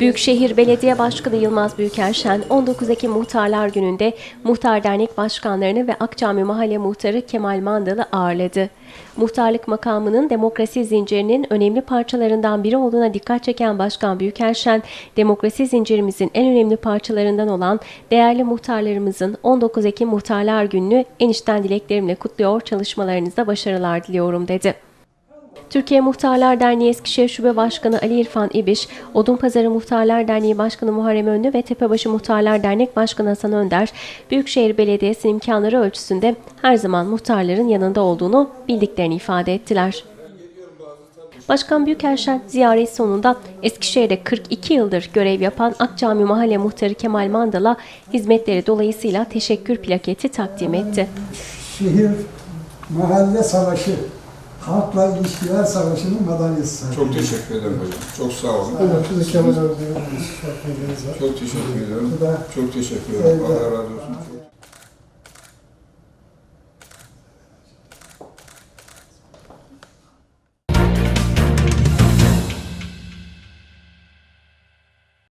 Büyükşehir Belediye Başkanı Yılmaz Büyükerşen 19 Ekim Muhtarlar Günü'nde Muhtar Dernek Başkanlarını ve Akçami Mahalle Muhtarı Kemal Mandal'ı ağırladı. Muhtarlık makamının demokrasi zincirinin önemli parçalarından biri olduğuna dikkat çeken Başkan Büyükerşen, demokrasi zincirimizin en önemli parçalarından olan değerli muhtarlarımızın 19 Ekim Muhtarlar Günü'nü en içten dileklerimle kutluyor, çalışmalarınızda başarılar diliyorum dedi. Türkiye Muhtarlar Derneği Eskişehir Şube Başkanı Ali İrfan İbiş, Odunpazarı Muhtarlar Derneği Başkanı Muharrem Önlü ve Tepebaşı Muhtarlar Dernek Başkanı Hasan Önder, Büyükşehir Belediyesi'nin imkanları ölçüsünde her zaman muhtarların yanında olduğunu bildiklerini ifade ettiler. Başkan Büyükerşen ziyaret sonunda Eskişehir'de 42 yıldır görev yapan Akcami Mahalle Muhtarı Kemal Mandal'a hizmetleri dolayısıyla teşekkür plaketi takdim etti. Şehir Mahalle Savaşı, Halkla İlişkiler Savaşı'nın madalyası sahibi. Çok teşekkür ederim hocam. Çok sağ olun. Evet, şurada Kemal. Çok teşekkür da Çok teşekkür ederim. Allah razı olsun.